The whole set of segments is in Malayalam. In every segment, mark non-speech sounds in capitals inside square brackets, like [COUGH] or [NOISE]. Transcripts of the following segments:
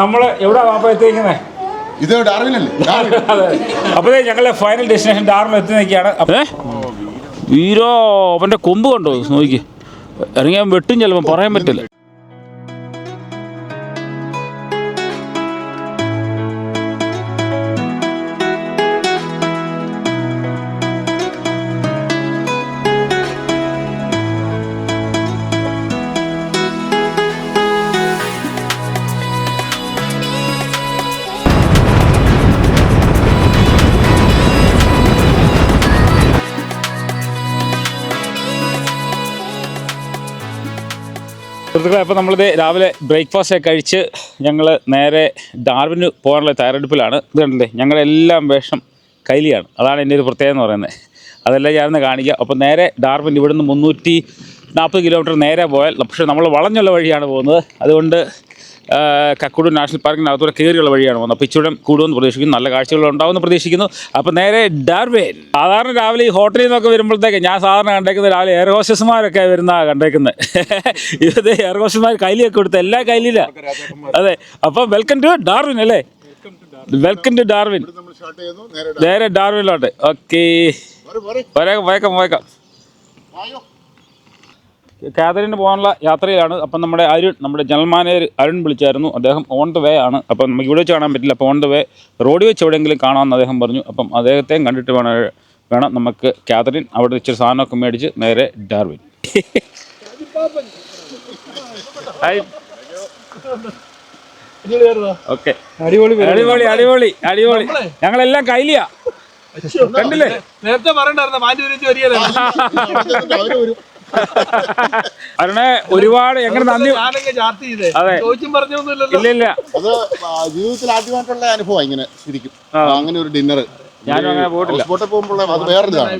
നമ്മൾ എവിടെ വാപ്പ എത്തിയിരിക്കുന്നത് ഇത് ഡാർവിനല്ലേ? ഡാർവിൻ. അപ്പോഴേ ഞങ്ങളുടെ ഫൈനൽ ഡെസ്റ്റിനേഷൻ ഡാറിൽ എത്തി നിൽക്കുകയാണ്. വീരോ അവന്റെ കൊമ്പ് കണ്ടോ? നോക്കി. ഇറങ്ങിയാൽ വെട്ടും ചിലപ്പോൾ പറയാൻ പറ്റില്ല. അപ്പോൾ നമ്മളിത് രാവിലെ ബ്രേക്ക്ഫാസ്റ്റ് ഒക്കെ കഴിച്ച് ഞങ്ങൾ നേരെ ഡാർവിന് പോകാനുള്ള തയ്യാറെടുപ്പിലാണ്. ഇത് കണ്ടില്ലേ? ഞങ്ങളുടെ ഞങ്ങളെല്ലാം വേഷം കൈലിയാണ്. അതാണ് എന്റെ ഒരു പ്രത്യേകത എന്ന് പറയുന്നത്. അതെല്ലാം ഞാനൊന്ന് കാണിക്കുക അപ്പോൾ നേരെ ഡാർവിൻ ഇവിടുന്ന് മുന്നൂറ്റി നാൽപ്പത് കിലോമീറ്റർ നേരെ പോയാൽ പക്ഷേ നമ്മൾ വളഞ്ഞുള്ള വഴിയാണ് പോകുന്നത്. അതുകൊണ്ട് കക്കുടു നാഷണൽ പാർക്കിനകത്തൂടെ കയറിയുള്ള വഴിയാണ് വന്നത്. അപ്പോൾ ഇച്ചിരി കൂടുമെന്ന് പ്രതീക്ഷിക്കുന്നു. നല്ല കാഴ്ചകൾ ഉണ്ടാവുമെന്ന് പ്രതീക്ഷിക്കുന്നു. അപ്പോൾ നേരെ ഡാർവേൻ. സാധാരണ രാവിലെ ഈ ഹോട്ടലിൽ നിന്നൊക്കെ വരുമ്പോഴത്തേക്ക് ഞാൻ സാധാരണ കണ്ടേക്കുന്നത് രാവിലെ എയർ ഹോസ്റ്റസ്മാരൊക്കെ വരുന്ന കണ്ടേക്കുന്നത് [LAUGHS] ഇത് എയർ ഹോസ്റ്റസ്മാർ കയ്യിലൊക്കെ കൊടുത്ത് എല്ലാ കയ്യിലില്ല അതെ. അപ്പോൾ വെൽക്കം ടു ഡാർവിൻ അല്ലേ? Welcome to Darwin. നേരെ ഡാർവിനിലോട്ട്. ഓക്കെ വരേക്കാം വയക്കാം വയക്കാം വായോ. കാതറിന് പോകാനുള്ള യാത്രയിലാണ്. അപ്പം നമ്മുടെ അരുൺ നമ്മുടെ ജനറൽ മാനേജർ അരുൺ വിളിച്ചായിരുന്നു. അദ്ദേഹം ഓൺ ദ വേ ആണ്. അപ്പം നമുക്ക് ഇവിടെ വെച്ച് കാണാൻ പറ്റില്ല. അപ്പോൾ ഓൺ ദ വേ റോഡിൽ വെച്ച് എവിടെയെങ്കിലും കാണാമെന്ന് അദ്ദേഹം പറഞ്ഞു. അപ്പം അദ്ദേഹത്തെയും കണ്ടിട്ട് വേണം വേണം നമുക്ക് കാതറിൻ അവിടെ ഇച്ചിരി സാധനമൊക്കെ മേടിച്ച് നേരെ ഡാർവിൻ. ഓക്കെ അടിപൊളി അടിപൊളി അടിപൊളി അടിപൊളി. ഞങ്ങളെല്ലാം കയ്യിലിയാ. കണ്ടില്ലേ? നേരത്തെ പറയണ്ടായിരുന്ന. മാറ്റി വരും [LAUGHS] അരുണെ ഒരുപാട് എങ്ങനെ നന്ദി? അതെ. ഇല്ല ഇല്ല. അത് ജീവിതത്തിൽ ആദ്യമായിട്ടുള്ള അനുഭവം ഇങ്ങനെ ശരിക്കും. അങ്ങനെ ഒരു ഡിന്നർ ഞാനും അങ്ങനെ പോയിട്ടില്ല. ബോട്ടിൽ പോകുമ്പോൾ അത് വേറൊരിതാണ്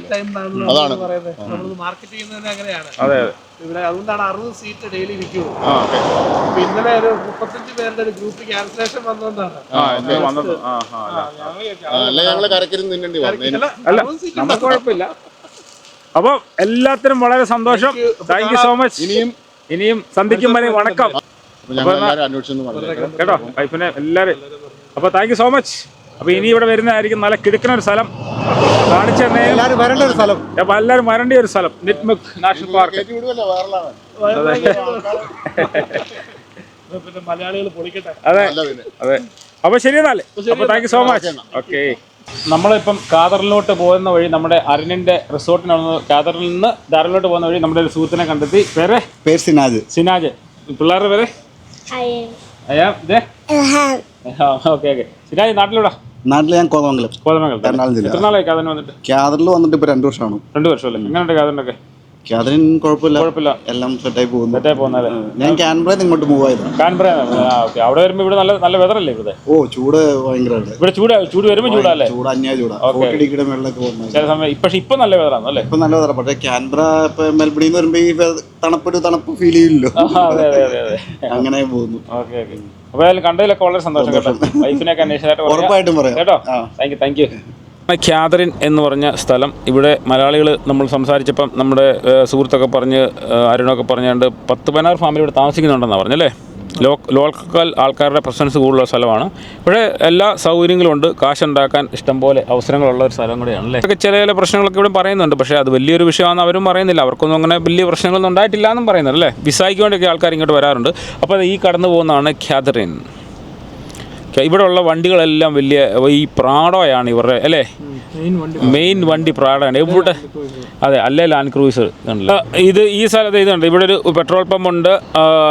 അതാണ്. പറയുന്നത്. നമ്മൾ മാർക്കറ്റ് ചെയ്യുന്നത് അങ്ങനെയാണ്. അതെ അതെ. ഇവിടെ അതുകൊണ്ടാണ് അറുപത് സീറ്റ് ഡെയിലി വിൽക്കുന്നത് ആ ഇന്നലെ ഒരു മുപ്പത്തഞ്ച് പേരുടെ ഒരു ഗ്രൂപ്പ് ക്യാൻസലേഷൻ വന്നതുകൊണ്ടാണ് ഞങ്ങൾ കരക്കരുന്ന് തിന്നേണ്ടി വന്നു. അല്ല, നമുക്ക് കുഴപ്പമില്ല. അപ്പോൾ എല്ലാത്തിനും വളരെ സന്തോഷം. താങ്ക് യു സോ മച്ച് ഇനിയും ഇനിയും സന്ധിക്കും വരെ വണക്കം. കേട്ടോ? വൈഫിനെ എല്ലാവരും അപ്പോൾ താങ്ക് യു സോ മച്ച് അപ്പോൾ ഇനി ഇവിടെ വരുന്നതായിരിക്കും നല്ല കിടക്കുന്ന ഒരു സ്ഥലം. കാണിച്ചു തന്നെ. എല്ലാവരും വരേണ്ട ഒരു സ്ഥലം. അപ്പോൾ എല്ലാവരും വരേണ്ട ഒരു സ്ഥലം. നിറ്റ്മുക് നാഷണൽ പാർക്ക് കയറ്റി വിടുവല്ലോ വൈറലാണ് പിന്നെ മലയാളികൾ പൊളിക്കട്ടെ. അതെ. അതെ. അപ്പോൾ ശരി എന്നാലേ അപ്പോൾ thank you so much okay. നമ്മളിപ്പം കാതറിലോട്ട് പോകുന്ന വഴി നമ്മുടെ അരുണിന്റെ റിസോർട്ടിനാണ് കാതറിൽ നിന്ന് ധാരലോട്ട് പോകുന്ന വഴി നമ്മുടെ ഒരു സുഹൃത്തിനെ കണ്ടെത്തി. പേരെ? പേര് സിനാജ്. സിനാജ്. പിള്ളേരുടെ പേര്? Okay okay. സിനാജ് നാട്ടിലൂടാ നാട്ടിൽ ഞാൻ കോതമംഗലം. കോതമംഗലം എറണാകുളം ജില്ല. എത്ര നാളായി കാതറിന് വന്നിട്ട്? കാതറിൽ വന്നിട്ട് ഇപ്പൊ രണ്ടു വർഷമാണ്. രണ്ടു വർഷമല്ലേ? എങ്ങനെയുണ്ട് കാതറിനൊക്കെ? ക്യാദറിൻ കുഴപ്പമില്ല. കുഴപ്പമില്ല. എല്ലാം സെറ്റായി പോകുന്നു. സെറ്റായി പോകുന്നത് ഞാൻ ക്യാൻബ്രയിൽ നിന്ന് ഇങ്ങോട്ട് മൂവ് ആയിരുന്നു കാൻബ്ര ഓക്കെ അവിടെ വരുമ്പോൾ ഇവിടെ നല്ല നല്ല വെതറല്ലേ ഇവിടെ ഓ ചൂട് ഭയങ്കരമാണ് ഇവിടെ ചൂട് ചൂട് വരുമ്പോൾ ചൂടല്ലേ? ചൂട് അന്യായ ചൂടാ. ഫോർട്ടി ഡിഗ്രിയുടെ മേളിലൊക്കെ പോകുന്നത്. ചില സമയം പക്ഷെ ഇപ്പം നല്ല വെതറാണ് അല്ലേ? ഇപ്പം നല്ല വെതറാണ് പക്ഷേ ക്യാൻബ്ര ഇപ്പൊ മെൽബണിൽ നിന്ന് വരുമ്പോ ഈ തണുപ്പൊരു തണുപ്പ് ഫീൽ ചെയ്യില്ലല്ലോ. ആ, അതെ അതെ അതെ അതെ. അങ്ങനെ പോകുന്നു. ഓക്കെ ഓക്കെ അപ്പോൾ കണ്ടതിലൊക്കെ വളരെ സന്തോഷം കേട്ടോ. വൈഫിനെയൊക്കെ അന്വേഷിച്ചായിട്ട് പറയാം. ഉറപ്പായിട്ടും പറയാം. കേട്ടോ. Thank you thank you Katherine എന്ന് പറഞ്ഞ സ്ഥലം ഇവിടെ മലയാളികൾ നമ്മൾ സംസാരിച്ചപ്പം നമ്മുടെ സുഹൃത്തൊക്കെ പറഞ്ഞ് അരുണൊക്കെ പറഞ്ഞുകൊണ്ട് പത്ത് പതിനാറ് ഫാമിലി ഇവിടെ താമസിക്കുന്നുണ്ടെന്നാണ് പറഞ്ഞല്ലേ? ലോ ലോക്കൽ ആൾക്കാരുടെ പ്രസൻസ് കൂടുതലുള്ള സ്ഥലമാണ്. ഇവിടെ എല്ലാ സൗകര്യങ്ങളും ഉണ്ട് കാശുണ്ടാക്കാൻ ഇഷ്ടംപോലെ അവസരങ്ങളുള്ള ഒരു സ്ഥലം കൂടിയാണ് അല്ലേ? ഇതൊക്കെ ചില ചില പ്രശ്നങ്ങളൊക്കെ ഇവിടെ പറയുന്നുണ്ട് പക്ഷേ അത് വലിയൊരു വിഷയമാണെന്ന് അവരും പറയുന്നില്ല. അവർക്കൊന്നും അങ്ങനെ വലിയ പ്രശ്നങ്ങളൊന്നും ഉണ്ടായിട്ടില്ല എന്നും പറയുന്നുണ്ട് അല്ലേ? വിസായിക്ക് വേണ്ടിയൊക്കെ ആൾക്കാർ ഇങ്ങോട്ട് വരാറുണ്ട്. അപ്പോൾ ഈ കടന്നു പോകുന്നതാണ് ഖ്യാദറിൻ ഇവിടെ ഉള്ള വണ്ടികളെല്ലാം വലിയ ഈ പ്രാഡോയാണ് ഇവരുടെ അല്ലേ? മെയിൻ വണ്ടി പ്രാഡാണ് ഇവിടെ അതെ അല്ലേ ലാൻഡ് ക്രൂസർ. ഇത് ഈ സ്ഥലത്ത് ഇതുണ്ട്. ഇവിടെ ഒരു പെട്രോൾ പമ്പ് ഉണ്ട്.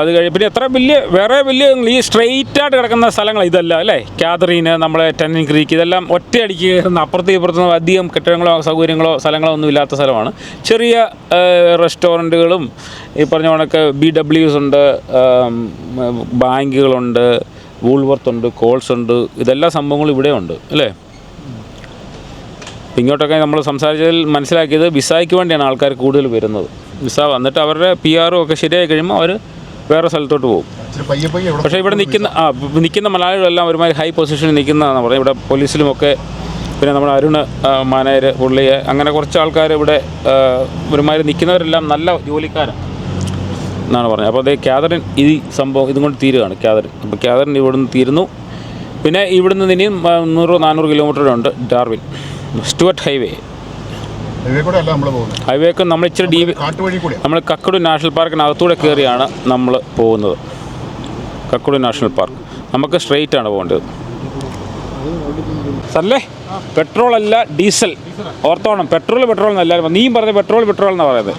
അത് കഴിഞ്ഞ് പിന്നെ എത്ര വലിയ വേറെ വലിയ ഈ സ്ട്രെയിറ്റ് ആയിട്ട് കിടക്കുന്ന സ്ഥലങ്ങൾ ഇതല്ല അല്ലേ? കാതറീന് നമ്മളെ ടെന്നിൻ ക്രീക്ക് ഇതെല്ലാം ഒറ്റയടിക്ക് കയറുന്ന അപ്പുറത്തും ഇപ്പുറത്തും അധികം കെട്ടിടങ്ങളോ സൗകര്യങ്ങളോ സ്ഥലങ്ങളോ ഒന്നും ഇല്ലാത്ത സ്ഥലമാണ്. ചെറിയ റെസ്റ്റോറന്റുകളും ഈ പറഞ്ഞ കണക്ക് ബി ഡബ്ല്യൂസ് ഉണ്ട് ബാങ്കുകളുണ്ട് വൂൾവർത്ത് ഉണ്ട് കോൾസ് ഉണ്ട് ഇതെല്ലാ സംഭവങ്ങളും ഇവിടെ ഉണ്ട് അല്ലേ? ഇങ്ങോട്ടൊക്കെ നമ്മൾ സംസാരിച്ചതിൽ മനസ്സിലാക്കിയത് വിസയ്ക്ക് വേണ്ടിയാണ് ആൾക്കാർ കൂടുതൽ വരുന്നത്. വിസ വന്നിട്ട് അവരുടെ പി ആറും ഒക്കെ ശരിയായി കഴിയുമ്പോൾ അവർ വേറെ സ്ഥലത്തോട്ട് പോകും. പക്ഷേ ഇവിടെ നിൽക്കുന്ന ആ നിൽക്കുന്ന മലയാളികളെല്ലാം ഒരുമാതിരി ഹൈ പൊസിഷനിൽ നിൽക്കുന്നതാണ് പറയുന്നത്. ഇവിടെ പോലീസിലുമൊക്കെ പിന്നെ നമ്മുടെ അരുണ് മാനേജർ പുള്ളിയെ അങ്ങനെ കുറച്ച് ആൾക്കാർ ഇവിടെ ഒരുമാതിരി നിൽക്കുന്നവരെല്ലാം നല്ല ജോലിക്കാരാണ് എന്നാണ് പറഞ്ഞത്. അപ്പോൾ അതേ ക്യാതറിൻ ഈ സംഭവം ഇതും കൊണ്ട് തീരുകയാണ്. ക്യാതറിൻ അപ്പോൾ ക്യാതറിൻ ഇവിടുന്ന് തീരുന്നു. പിന്നെ ഇവിടുന്ന് ഇനിയും നൂറ് നാനൂറ് കിലോമീറ്റർ ഉണ്ട് ഡാർവിൻ. Stuart highway. ഹൈവേക്ക് നമ്മൾ ഇച്ചിരി ഡീപ് നമ്മൾ കക്കടു നാഷണൽ പാർക്കിനകത്തൂടെ കയറിയാണ് നമ്മൾ പോകുന്നത്. Kakadu national park. നമുക്ക് സ്ട്രെയിറ്റ് ആണ് പോകേണ്ടത്. സല്ലേ? പെട്രോൾ അല്ല ഡീസൽ. ഓർത്തോണം. പെട്രോൾ പെട്രോൾ എന്നല്ല. നീയും പറഞ്ഞ പെട്രോൾ പെട്രോൾ എന്നാണ് പറയുന്നത്.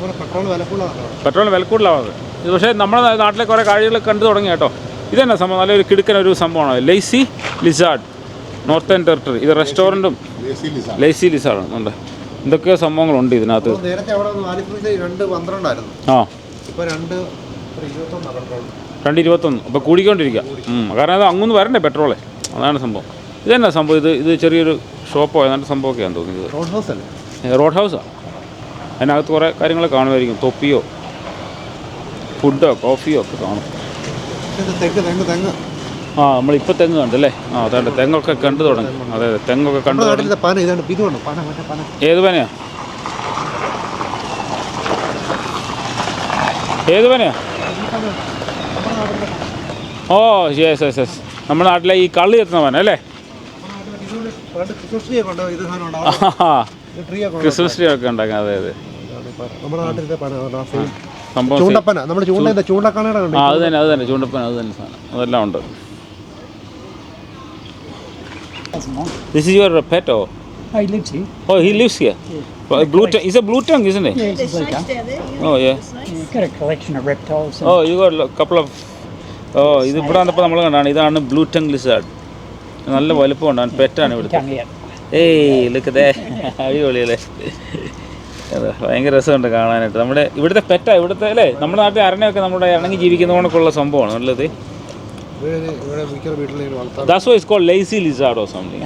പെട്രോൾ വില കൂടുതലാണ് പറയുന്നത് ഇത് പക്ഷേ നമ്മുടെ നാട്ടിലെ കുറേ കാഴ്ചകൾ കണ്ടു തുടങ്ങി കേട്ടോ. ഇതന്നെ സംഭവം. നല്ലൊരു കിടുക്കൻ ഒരു സംഭവമാണ്. ലേസി ലിസാർഡ് നോർത്തേൺ ടെറിട്ടറി ഇത് റെസ്റ്റോറന്റും ലേസി ലിസാർഡ് ഉണ്ട്. എന്തൊക്കെയോ സംഭവങ്ങളുണ്ട് ഇതിനകത്ത്. ആ. ഇപ്പൊ രണ്ട് ഇരുപത്തൊന്ന് അപ്പോൾ കൂടിക്കൊണ്ടിരിക്കുക. കാരണം അത് അങ്ങൊന്നും വരണ്ടേ പെട്രോളേ? അതാണ് സംഭവം. ഇതന്നെ സംഭവം. ഇത് ഇത് ചെറിയൊരു ഷോപ്പോ ഏതാണ്ട് സംഭവമൊക്കെയാണ് തോന്നിയത് റോഡ് ഹൗസ് അല്ലേ? റോഡ് ഹൗസാണ് അതിനകത്ത് കുറേ കാര്യങ്ങൾ കാണുമായിരിക്കും. തൊപ്പിയോ ഫുഡോ കോഫിയോ ഒക്കെ കാണും. തെങ്ങ് തെങ്ങ് തെങ്ങ്. ആ നമ്മളിപ്പോൾ തെങ്ങ് കണ്ടല്ലേ? ആ അതാണ്ട് തെങ്ങൊക്കെ കണ്ടു തുടങ്ങി. അതെ അതെ തെങ്ങൊക്കെ കണ്ടു തുടങ്ങി. നാട്ടിലത്തെ പന ഇതാണ് ഇത് വേണം പന മറ്റേ പന. ഏത് പനയാ? ഏത് പനയാ? ഓ യെസ് യെസ് യെസ് നമ്മുടെ നാട്ടിലെ ഈ കള്ളി എത്തുന്ന പന അല്ലേ? ക്രിസ്മസ് ട്രീ ഒക്കെ ഉണ്ടാക്കാം. അതെ അതെ. നമ്മുടെ നാട്ടിലത്തെ പന ചൂണ്ടപ്പന. നമ്മുടെ ചൂണ്ട എന്താ? ആ അത് തന്നെ അത് തന്നെ ചൂണ്ടപ്പൻ അത് തന്നെ സാധനം. അതെല്ലാം ഉണ്ട്. This is your pet oh He lives here. Oh he lives here blue tongue is a blue tongue isn't it? Yeah, he's blue tongue. Oh yeah He's got a collection of reptiles. And you got a couple of ഓ ഇത് ഇവിടെ വന്നപ്പോൾ നമ്മൾ കണ്ടാണ്. ഇതാണ് ബ്ലൂ ടങ് ലിസാർഡ് നല്ല വലുപ്പമുണ്ടാണ് പെറ്റാണ് ഇവിടുത്തെ. tongue. ഏയ് ലുക്കതേ [LAUGHS] അടിപൊളിയല്ലേ? ഭയങ്കര രസമുണ്ട് കാണാനായിട്ട് നമ്മുടെ ഇവിടുത്തെ പെറ്റാ ഇവിടുത്തെ അല്ലേ നമ്മുടെ നാട്ടിൽ അരണയൊക്കെ നമ്മുടെ ഇണങ്ങി ജീവിക്കുന്ന കണക്കുള്ള സംഭവമാണ് നല്ലത് That's why it's called lazy lizard or something.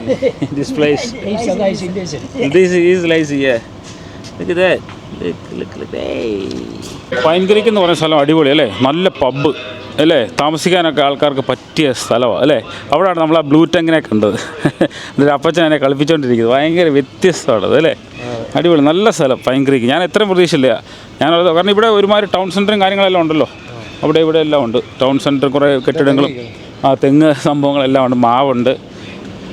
this place. This is lazy, yeah. Look at that. Look, look, look. Hey. എന്ന് പറയുന്ന സ്ഥലം അടിപൊളി അല്ലേ നല്ല പബ്ബ് അല്ലേ താമസിക്കാനൊക്കെ ആൾക്കാർക്ക് പറ്റിയ സ്ഥലമാണ് അല്ലേ അവിടെയാണ് നമ്മൾ ആ ബ്ലൂ ടെങ്ങിനെ കണ്ടത് [LAUGHS] എന്നിട്ട് അപ്പച്ചൻ എന്നെ കളിപ്പിച്ചുകൊണ്ടിരിക്കുന്നത് ഭയങ്കര വ്യത്യസ്തമാണത് അല്ലേ അടിപൊളി നല്ല സ്ഥലം പൈൻക്രീക്ക് ഞാൻ എത്രയും പ്രതീക്ഷയില്ല ഞാൻ കാരണം ഇവിടെ ഒരുമാതിരി ടൗൺ സെന്ററും കാര്യങ്ങളെല്ലാം ഉണ്ടല്ലോ. അവിടെ ഇവിടെ എല്ലാം ഉണ്ട്. ടൗൺ സെന്റർ കുറേ കെട്ടിടങ്ങളും ആ തെങ്ങ് സംഭവങ്ങളെല്ലാം ഉണ്ട് മാവുണ്ട്.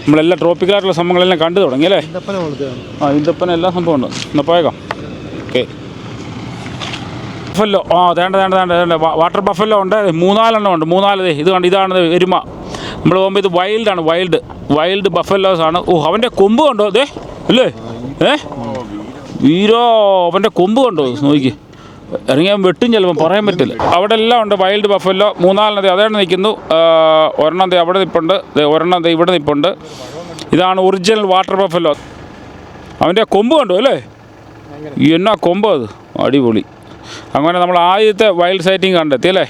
നമ്മളെല്ലാം ട്രോപ്പിക്കലായിട്ടുള്ള സംഭവങ്ങളെല്ലാം കണ്ടു തുടങ്ങി അല്ലേ? ആ ഇന്തപ്പന എല്ലാ സംഭവമുണ്ട് എന്നാൽ പോയേക്കാം. ഓക്കെ. ബഫല്ലോ ആ വേണ്ട വേണ്ട വേണ്ട വേണ്ട. വാട്ടർ ബഫല്ലോ ഉണ്ട്. മൂന്നാലെണ്ണം ഉണ്ട്. മൂന്നാൽ ദേ ഇത് കണ്ട് ഇതാണ് എരുമ. നമ്മൾ പോകുമ്പോൾ ഇത് വൈൽഡാണ് വൈൽഡ് വൈൽഡ് ബഫല്ലോസ് ആണ്. ഓ അവന്റെ കൊമ്പ് കണ്ടോ? അതെ അല്ലേ ഏ? വീരോ അവന്റെ കൊമ്പ് കണ്ടോ? നോക്കി. ഇറങ്ങിയാൽ വെട്ടും ചിലപ്പോൾ പറയാൻ പറ്റില്ല. അവിടെ എല്ലാം ഉണ്ട്. വൈൽഡ് ബഫല്ലോ മൂന്നാൽ ദേ അതേണ്ട് നിൽക്കുന്നു. ഒരെണ്ണം അവിടെ നിൽപ്പുണ്ട് ഒരെണ്ണം ഇവിടെ നിൽപ്പുണ്ട് ഇതാണ് ഒറിജിനൽ വാട്ടർ ബഫല്ലോ അവന്റെ കൊമ്പ് കണ്ടു അല്ലേ? എന്നാ കൊമ്പ് അത്? അടിപൊളി. അങ്ങനെ നമ്മൾ ആദ്യത്തെ വൈൽഡ് സൈറ്റിംഗ് കണ്ടെത്തി അല്ലേ?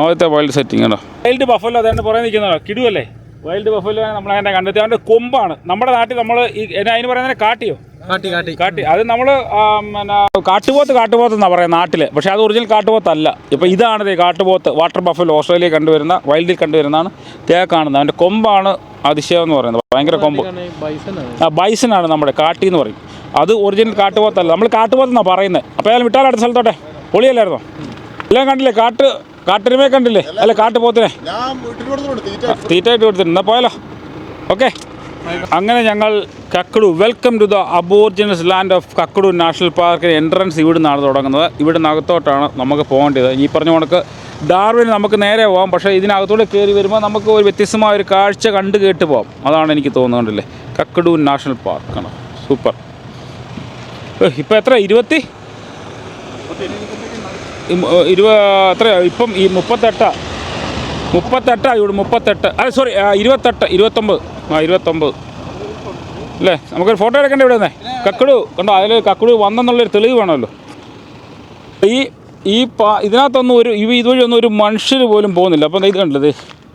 ആദ്യത്തെ വൈൽഡ് സൈറ്റിംഗ് കണ്ടോ? വൈൽഡ് ബഫല്ലോ അതാണ് പുറകെ നിൽക്കുന്നതോ കിടുവല്ലേ? വൈൽഡ് ബഫലോ നമ്മൾ അങ്ങനെ കണ്ടെത്തി അവന്റെ കൊമ്പാണ്. നമ്മുടെ നാട്ടിൽ നമ്മൾ ഈ എന്നാ അതിന് പറയുന്നത്? കാട്ടിയോ? കാട്ടി കാട്ടി. കാട്ടി. അത് നമ്മൾ പിന്നെ കാട്ടുപോത്ത് കാട്ടുപോത്ത് എന്നാണ് പറയുന്നത് നാട്ടിൽ പക്ഷേ അത് ഒറിജിനൽ കാട്ടുപോത്തല്ല. ഇപ്പോൾ ഇതാണ് കാട്ടുപോത്ത്. വാട്ടർ ബഫൽ ഓസ്ട്രേലിയ കണ്ടുവരുന്ന വൈൽഡിൽ കണ്ടുവരുന്നതാണ് തേ കാണുന്നത്. അവന്റെ കൊമ്പാണ് അതിശയം എന്ന് പറയുന്നത്. ഭയങ്കര കൊമ്പ്. ആ ബൈസനാണ് നമ്മുടെ കാട്ടി എന്ന് പറയും. അത് ഒറിജിനൽ കാട്ടുപോത്തല്ല. നമ്മൾ കാട്ടുപോത്ത് എന്നാണ് പറയുന്നത്. അപ്പോൾ അയാൾ വിട്ടാലടുത്ത സ്ഥലത്തോട്ടെ? പൊളിയല്ലായിരുന്നോ? എല്ലാം കണ്ടില്ലേ? കാട്ട് കാട്ടിനുമേ കണ്ടില്ലേ? അല്ല കാട്ടുപോത്തിനെ ഞാൻ വീട്ടിൽ കൊടുത്തോണ്ട് തീറ്റ തീറ്റയായിട്ട് കൊടുത്തിട്ടുണ്ട് എന്നാൽ പോയാലോ? ഓക്കെ. അങ്ങനെ ഞങ്ങൾ Kakadu welcome to the Aborigines land of Kakadu national park entrance ഇവിടെ നിന്നാണ് തുടങ്ങുന്നത്. ഇവിടെ നിന്നകത്തോട്ടാണ് നമുക്ക് പോകേണ്ടത്. ഈ പറഞ്ഞ കണക്ക് ഡാർവിന് നമുക്ക് നേരെ പോകാം പക്ഷേ ഇതിനകത്തൂടെ കയറി വരുമ്പോൾ നമുക്ക് ഒരു വ്യത്യസ്തമായ ഒരു കാഴ്ച കണ്ട് കേട്ട് പോകാം അതാണ് എനിക്ക് തോന്നുന്നുണ്ടല്ലേ? കക്കടു നാഷണൽ പാർക്കാണ് സൂപ്പർ. ഇപ്പോൾ എത്ര? ഇരുപത്തി ഇരുപ എത്ര ഇപ്പം ഈ മുപ്പത്തെട്ടാ. മുപ്പത്തെട്ടാ ഇവിടെ മുപ്പത്തെട്ട്. അതെ സോറി ഇരുപത്തെട്ട് ഇരുപത്തൊമ്പത്. ആ ഇരുപത്തൊമ്പത്. അല്ലേ? നമുക്കൊരു ഫോട്ടോ എടുക്കണ്ടേ ഇവിടെ വന്നേ കക്കടു. കണ്ടോ? അതിൽ കക്കടു വന്നെന്നുള്ളൊരു തെളിവ് വേണമല്ലോ. ഈ ഈ പാ ഇതിനകത്തൊന്നും ഒരു ഇവ ഇതുവഴി ഒന്നും ഒരു മനുഷ്യർ പോലും പോകുന്നില്ല. അപ്പം ഇത് കണ്ടത്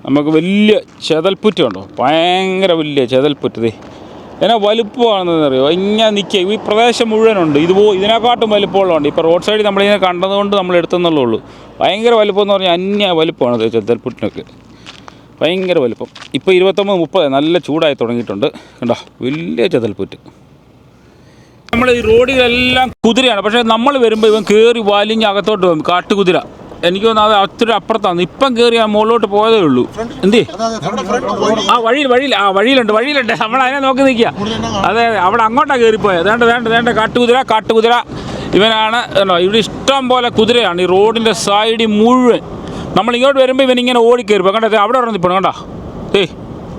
നമുക്ക് വലിയ ചെതൽപ്പുറ്റ് കണ്ടോ? ഭയങ്കര വലിയ ചെതൽപ്പുറ്റ് എന്നാ വലുപ്പമാണെന്ന് അറിയോ ഇങ്ങനെ നിൽക്കുക ഈ പ്രദേശം മുഴുവനുണ്ട്. ഇത് പോ ഇതിനെക്കാട്ടും വലുപ്പമുള്ളതുണ്ട് ഇപ്പോൾ റോഡ് സൈഡിൽ നമ്മളിങ്ങനെ കണ്ടതുകൊണ്ട് നമ്മൾ എടുത്തെന്നുള്ളൂ ഉള്ളൂ. ഭയങ്കര വലുപ്പം എന്ന് പറഞ്ഞാൽ അന്യ വലുപ്പമാണ് ഇത് ചെതൽപ്പുറ്റിനൊക്കെ ഭയങ്കര വലുപ്പം. ഇപ്പോൾ ഇരുപത്തൊമ്പത് മുപ്പത് നല്ല ചൂടായി തുടങ്ങിയിട്ടുണ്ട്. കണ്ടോ? വലിയ ചെതൽപ്പുറ്റ്. നമ്മൾ ഈ റോഡിലെല്ലാം കുതിരയാണ്. പക്ഷേ നമ്മൾ വരുമ്പോൾ ഇവൻ കയറി വലിഞ്ഞ് അകത്തോട്ട് പോകും കാട്ടുകുതിര. എനിക്ക് അത് ഒത്തിരി അപ്പുറത്താണ്. ഇപ്പം കയറി ആ മുകളിലോട്ട് പോയതേ ഉള്ളൂ. എന്തേ? ആ വഴിയിൽ വഴിയിൽ ആ വഴിയിലുണ്ട് വഴിയിലുണ്ട്. നമ്മൾ അതിനെ നോക്കി നിൽക്കുക. അതെ അതെ അവിടെ അങ്ങോട്ടാണ് കയറിപ്പോയത് വേണ്ട വേണ്ട വേണ്ട. കാട്ടുകുതിര കാട്ടുകുതിര. ഇവനാണ് ഇവിടെ ഇഷ്ടം പോലെ കുതിരയാണ്. ഈ റോഡിന്റെ സൈഡിൽ മുഴുവൻ. നമ്മൾ ഇങ്ങോട്ട് വരുമ്പോൾ ഇവനിങ്ങനെ ഓടിക്കയറിപ്പോ കണ്ടോ അവിടെ ഒരെണ്ണം നിൽപ്പണം കണ്ടോ? ഏയ്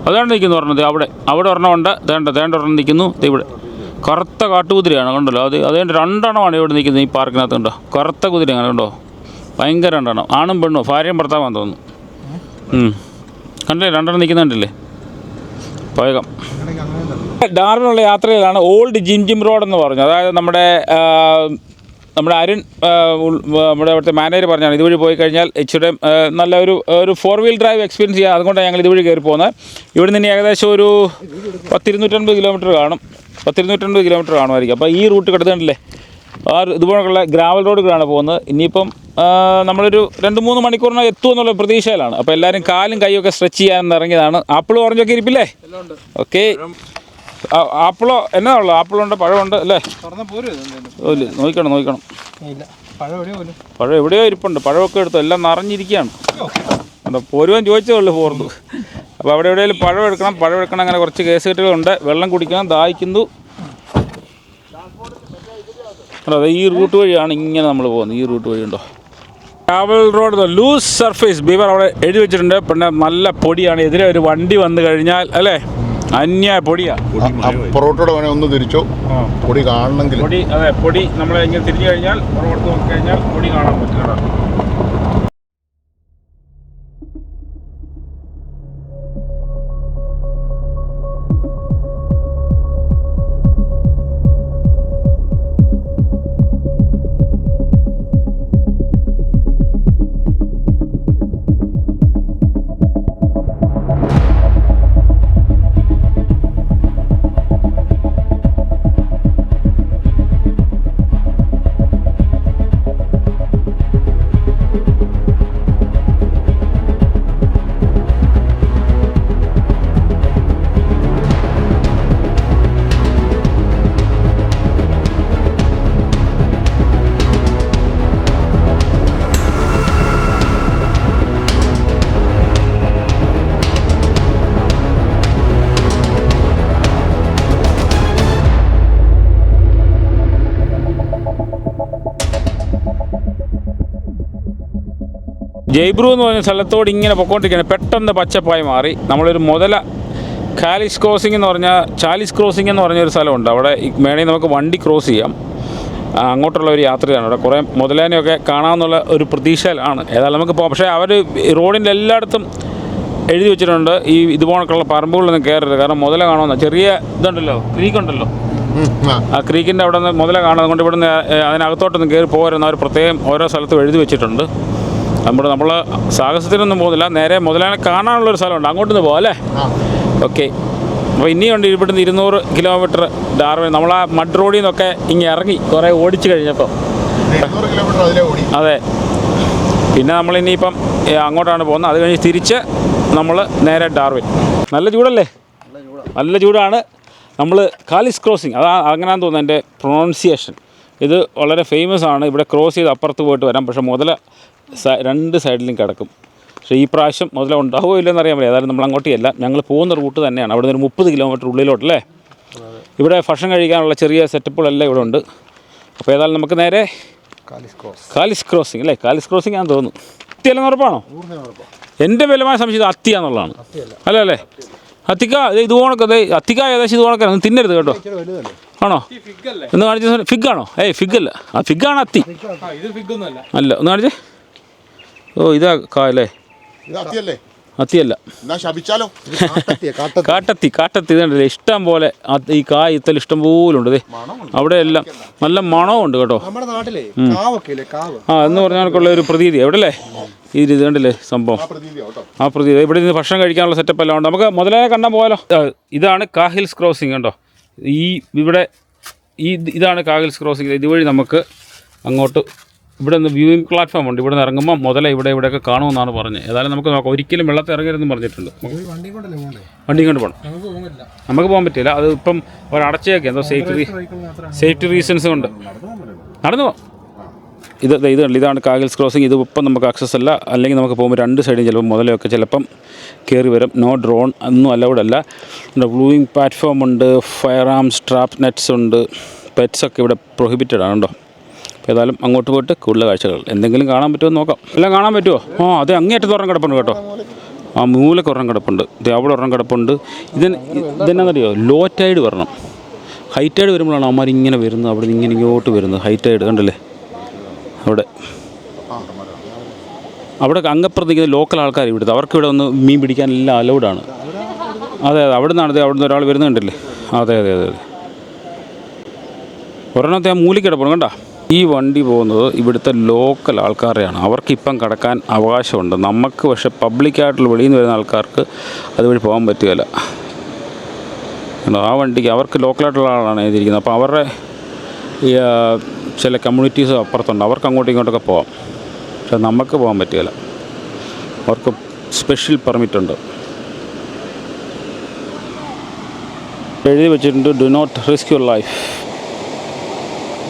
അതാണ് നിൽക്കുന്നു പറഞ്ഞത് അവിടെ അവിടെ ഒരെണ്ണം ഉണ്ട്. തേണ്ട തേണ്ട ഒരെണ്ണം നിൽക്കുന്നു. ഇവിടെ. കറുത്ത കാട്ടുകുതിരയാണ് കണ്ടല്ലോ. അത് അതുകൊണ്ട് രണ്ടെണ്ണമാണ് ഇവിടെ നിൽക്കുന്നത് ഈ പാർക്കിനകത്ത് കണ്ടോ? കറുത്ത കുതിരയാണ് കണ്ടോ? ഭയങ്കര രണ്ടെണ്ണം. ആണും പെണ്ണും. ഭാര്യയും ഭർത്താവാന്ന് തോന്നുന്നു. കണ്ടില്ലേ? രണ്ടെണ്ണം നിൽക്കുന്നുണ്ടല്ലേ? വേഗം ഡാറിനുള്ള യാത്രയിലാണ് ഓൾഡ് ജിം ജിം റോഡ് എന്ന് പറഞ്ഞു. അതായത് നമ്മുടെ നമ്മുടെ അരുൺ നമ്മുടെ അവിടുത്തെ മാനേജർ പറഞ്ഞാണ് ഇതുവഴി പോയി കഴിഞ്ഞാൽ ഇച്ചിരി നല്ല ഒരു ഒരു ഫോർ വീൽ ഡ്രൈവ് എക്സ്പീരിയൻസ് ചെയ്യാം. അതുകൊണ്ടാണ് ഞങ്ങൾ ഇതുവഴി കയറി പോകുന്നത്. ഇവിടെ നിന്ന് ഏകദേശം ഒരു പത്തിരുന്നൂറ്റൻപത് കിലോമീറ്റർ കാണും. പത്തിരുന്നൂറ്റൻപത് കിലോമീറ്റർ കാണുമായിരിക്കും. അപ്പോൾ ഈ റൂട്ട് കിടന്നുണ്ടല്ലേ ആ ഇതുപോലുള്ള ഗ്രാവൽ റോഡുകളാണ് പോകുന്നത്. ഇനിയിപ്പം നമ്മളൊരു രണ്ട് മൂന്ന് മണിക്കൂറിനകം എത്തും എന്നുള്ള പ്രതീക്ഷയിലാണ്. അപ്പോൾ എല്ലാവരും കാലും കൈയൊക്കെ സ്ട്രെച്ച് ചെയ്യാൻ ഇറങ്ങിയതാണ്. ആപ്പിളും ഓറഞ്ചൊക്കെ ഇരിപ്പില്ലേ? ഓക്കെ ആപ്പിളോ എന്നാ ഉള്ളു? ആപ്പിളുണ്ട് പഴമുണ്ട് അല്ലേ. നോക്കണം നോക്കണം. ഇല്ല. പഴം എവിടെയോ പഴം എവിടെയോ ഇരിപ്പുണ്ട്. പഴമൊക്കെ എടുത്തു. എല്ലാം നിറഞ്ഞിരിക്കുകയാണ്. എന്താ പോരുവാൻ ചോദിച്ചേ ഉള്ളൂ പോർന്നു. അപ്പോൾ അവിടെ എവിടെയെങ്കിലും പഴം എടുക്കണം പഴം എടുക്കണം അങ്ങനെ കുറച്ച് കേസ് കെട്ടുകളുണ്ട്. വെള്ളം കുടിക്കണം ദാഹിക്കുന്നു. കണ്ടോ, ഈ റൂട്ട് വഴിയാണ് ഇങ്ങനെ നമ്മൾ പോകുന്നത്. ഈ റൂട്ട് വഴി ഉണ്ടോ? Travel road loose surface beware അവിടെ എഴുതി വെച്ചിട്ടുണ്ട്. പിന്നെ നല്ല പൊടിയാണ്. എതിരെ ഒരു വണ്ടി വന്നു കഴിഞ്ഞാൽ അല്ലേ? അന്യ പൊടിയാ. പുറകോട്ടോടെ അവനെ ഒന്ന് തിരിച്ചോ. പൊടി കാണണമെങ്കിൽ. പൊടി അതെ പൊടി നമ്മളെ ഇങ്ങനെ തിരിഞ്ഞു കഴിഞ്ഞാൽ പുറകോട്ട് നോക്കി കഴിഞ്ഞാൽ പൊടി കാണാൻ പറ്റും ജയ്ബ്രു എന്ന് പറഞ്ഞ സ്ഥലത്തോട് ഇങ്ങനെ പൊക്കോണ്ടിരിക്കുന്നത് പെട്ടെന്ന് പച്ചപ്പായി മാറി. നമ്മളൊരു മുതല കാലിസ് ക്രോസിംഗ് എന്ന് പറഞ്ഞാൽ ചാലിസ് ക്രോസിംഗ് എന്ന് പറഞ്ഞൊരു സ്ഥലമുണ്ട്. അവിടെ വേണമെങ്കിൽ നമുക്ക് വണ്ടി ക്രോസ് ചെയ്യാം. അങ്ങോട്ടുള്ള ഒരു യാത്രയാണ് അവിടെ. കുറേ മുതലേനെയൊക്കെ കാണാമെന്നുള്ള ഒരു പ്രതീക്ഷയിലാണ്. ഏതായാലും നമുക്ക് പോകാം പക്ഷേ അവർ റോഡിന്റെ എല്ലായിടത്തും എഴുതി വെച്ചിട്ടുണ്ട്. ഈ ഇതുപോലൊക്കെയുള്ള പറമ്പുകളിലൊന്നും കയറരുത്. കാരണം മുതല കാണുമെന്ന. ചെറിയ ഇതുണ്ടല്ലോ ക്രീക്കുണ്ടല്ലോ. ആ. ക്രീക്കിന്റെ അവിടെ നിന്ന് മുതല കാണുന്നത് കൊണ്ട് ഇവിടുന്ന് അതിനകത്തോട്ടൊന്നും കയറി പോകരുന്ന അവർ പ്രത്യേകം ഓരോ സ്ഥലത്തും എഴുതി വെച്ചിട്ടുണ്ട്. നമ്മുടെ നമ്മൾ സാഹസത്തിനൊന്നും പോകുന്നില്ല. നേരെ മുതലാനെ കാണാനുള്ളൊരു സ്ഥലമുണ്ട്. അങ്ങോട്ടൊന്ന് പോകാം അല്ലേ? ഓക്കെ. അപ്പോൾ ഇനിയുണ്ട് ഇവിടുന്ന് ഇരുന്നൂറ് കിലോമീറ്റർ ഡാർവിൻ നമ്മൾ ആ മഡ് റോഡിൽ നിന്നൊക്കെ ഇങ്ങനെ ഇറങ്ങി കുറേ ഓടിച്ചു കഴിഞ്ഞപ്പോൾ അതെ. പിന്നെ നമ്മൾ ഇനിയിപ്പം അങ്ങോട്ടാണ് പോകുന്നത്. അത് കഴിഞ്ഞ് തിരിച്ച് നമ്മൾ നേരെ ഡാർവിൻ നല്ല ചൂടല്ലേ? നല്ല ചൂടാണ്. നമ്മൾ കാലിസ് ക്രോസിങ് അതാ അങ്ങനെയാന്ന് തോന്നുന്നു എന്റെ പ്രൊണൗൺസിയേഷൻ. ഇത് വളരെ ഫേമസ് ആണ് ഇവിടെ ക്രോസ് ചെയ്ത് അപ്പുറത്ത് പോയിട്ട് വരാം. പക്ഷേ മുതല രണ്ട് സൈഡിലും കിടക്കും. പക്ഷേ ഈ പ്രാവശ്യം മുതലേ ഉണ്ടാവുമോ ഇല്ലെന്ന് അറിയാൻ പറ്റില്ല. ഏതായാലും നമ്മൾ അങ്ങോട്ടേയല്ല ഞങ്ങൾ പോകുന്ന റൂട്ട് തന്നെയാണ്. അവിടെ നിന്ന് ഒരു മുപ്പത് കിലോമീറ്റർ ഉള്ളിലോട്ടല്ലേ? ഇവിടെ ഭക്ഷണം കഴിക്കാനുള്ള ചെറിയ സെറ്റപ്പുകളെല്ലാം ഇവിടെ ഉണ്ട്. അപ്പോൾ ഏതായാലും നമുക്ക് നേരെ കാലിസ് ക്രോസിംഗ് അല്ലേ? കാലിസ് ക്രോസിംഗ് ആണെന്ന് തോന്നുന്നു. അത്തിയല്ലെന്ന് ഉറപ്പാണോ? എന്റെ വിലമായ സംശയം അത്തി അത്തിയാന്നുള്ളതാണ് അല്ല അല്ലേ? അത്തിക്ക ഇത് ദേ അത്തിക്ക ഏകദേശം ഇത് ഓണക്കാണ് ഒന്ന് തിന്നരുത് കേട്ടോ. ആണോ? ഒന്ന് കാണിച്ച ഫിഗ് ആണോ ഏയ് ഫിഗ് അല്ല ആ ഫിഗ് ആണ് അത്തി. ആ ഇത് ഫിഗ് ഒന്നുമല്ല. അല്ല ഒന്ന് കാണിച്ചേ. ഓ ഇതാ കാലേ അത്തിയല്ലേ? കാട്ടത്തി കാട്ടത്തി. ഇതുണ്ടല്ലേ? ഇഷ്ടം പോലെ ഈ കായ് ഇത്തൽ ഇഷ്ടം പോലെ ഉണ്ട് അവിടെ എല്ലാം നല്ല മണവും ഉണ്ട് കേട്ടോ ആ എന്ന് പറഞ്ഞാൽ ഒരു പ്രതീതി. എവിടെ അല്ലേ? ഈ ഇത് കണ്ടില്ലേ സംഭവം? ആ പ്രതീതി. ഇവിടെ നിന്ന് ഭക്ഷണം കഴിക്കാനുള്ള സെറ്റപ്പ് എല്ലാം ഉണ്ട്. നമുക്ക് മുതലേ കണ്ടാൽ പോയാലോ? ഇതാണ് കാഹിൽസ് ക്രോസിംഗ് കേട്ടോ ഈ ഇവിടെ ഈ ഇതാണ് കാഹിൽസ് ക്രോസിംഗ്. ഇതുവഴി നമുക്ക് അങ്ങോട്ട് ഇവിടെ നിന്ന് വ്യൂയിങ് പ്ലാറ്റ്ഫോം ഉണ്ട്. ഇവിടെ നിന്ന് ഇറങ്ങുമ്പോൾ മുതലേ ഇവിടെ ഇവിടെയൊക്കെ കാണുമെന്നാണ് പറഞ്ഞത്. ഏതായാലും നമുക്ക് നോക്കാം. ഒരിക്കലും വെള്ളത്തിൽ ഇറങ്ങരുതെന്ന് പറഞ്ഞിട്ടുണ്ട്. വണ്ടി കൊണ്ട് പോകണം നമുക്ക് പോകാൻ പറ്റില്ല. അത് ഇപ്പം അടച്ചേക്കെ എന്തോ സേഫ്റ്റി സേഫ്റ്റി റീസൺസ് കൊണ്ട്. നടന്നു പോകാം ഇത് ഇത് ഇതാണ് കാഗിൽസ് ക്രോസിംഗ് ഇത് ഇപ്പം നമുക്ക് ആക്സസ് അല്ല. അല്ലെങ്കിൽ നമുക്ക് പോകുമ്പോൾ രണ്ട് സൈഡും ചിലപ്പോൾ മുതലൊക്കെ ചിലപ്പം കയറി വരും. നോ ഡ്രോൺ ഒന്നും അലൗഡ് അല്ല. ബ്ലൂയിങ് പ്ലാറ്റ്ഫോം ഉണ്ട്. ഫയർ ആംസ് ട്രാപ്പ് നെറ്റ്സ് ഉണ്ട്. പെറ്റ്സ് ഒക്കെ ഇവിടെ പ്രൊഹിബിറ്റഡ് ആണ് കേട്ടോ. ഏതായാലും അങ്ങോട്ട് പോയിട്ട് കൂടുതൽ കാഴ്ചകൾ എന്തെങ്കിലും കാണാൻ പറ്റുമോ നോക്കാം. എല്ലാം കാണാൻ പറ്റുമോ? ആ അതെ അങ്ങേറ്റത്ത് ഒരെണ്ണം കിടപ്പുണ്ട് കേട്ടോ. ആ മൂലക്ക് ഒരെണ്ണം കിടപ്പുണ്ട്. അവിടെ ഒരെണ്ണം കിടപ്പുണ്ട്. ഇതിന് ഇതെന്നാണെന്നറിയോ ലോ ടൈഡ് വരണം. ഹൈ ടൈഡ് വരുമ്പോഴാണ് അവന്മാർ ഇങ്ങനെ വരുന്നത്. അവിടെ ഇങ്ങനെ ഇങ്ങോട്ട് വരുന്നത്. ഹൈ ടൈഡ് കണ്ടല്ലേ? അവിടെ. അവിടെ അംഗപ്രതിക്കുന്ന ലോക്കൽ ആൾക്കാർ ഇവിടുത്തെ. അവർക്ക് ഇവിടെ ഒന്ന് മീൻ പിടിക്കാൻ എല്ലാം അലൗഡാണ് അതെ അതെ അവിടെ നിന്നാണ് അവിടെ നിന്ന് ഒരാൾ വരുന്നുണ്ടല്ലേ? അതെ അതെ അതെ അതെ. ഒരെണ്ണത്തെ ആ മൂലിക്കിടപ്പുണ്ട് കിടപ്പണം കണ്ട? ഈ വണ്ടി പോകുന്നത് ഇവിടുത്തെ ലോക്കൽ ആൾക്കാരെയാണ്. അവർക്ക് ഇപ്പം കടക്കാൻ അവകാശമുണ്ട്. നമുക്ക് പക്ഷേ പബ്ലിക്കായിട്ടുള്ള വെളിയിൽ നിന്ന് വരുന്ന ആൾക്കാർക്ക് അതുവഴി പോകാൻ പറ്റുകയില്ല. ആ വണ്ടിക്ക് അവർക്ക് ലോക്കലായിട്ടുള്ള ആളാണ് എഴുതിയിരിക്കുന്നത്. അപ്പോൾ അവരുടെ ചില കമ്മ്യൂണിറ്റീസ് അപ്പുറത്തുണ്ട്. അവർക്ക് അങ്ങോട്ടും ഇങ്ങോട്ടൊക്കെ പോകാം. പക്ഷേ നമുക്ക് പോകാൻ പറ്റുകയില്ല. അവർക്ക് സ്പെഷ്യൽ പെർമിറ്റ് ഉണ്ട്. എഴുതി വെച്ചിട്ടുണ്ട് do not risk your life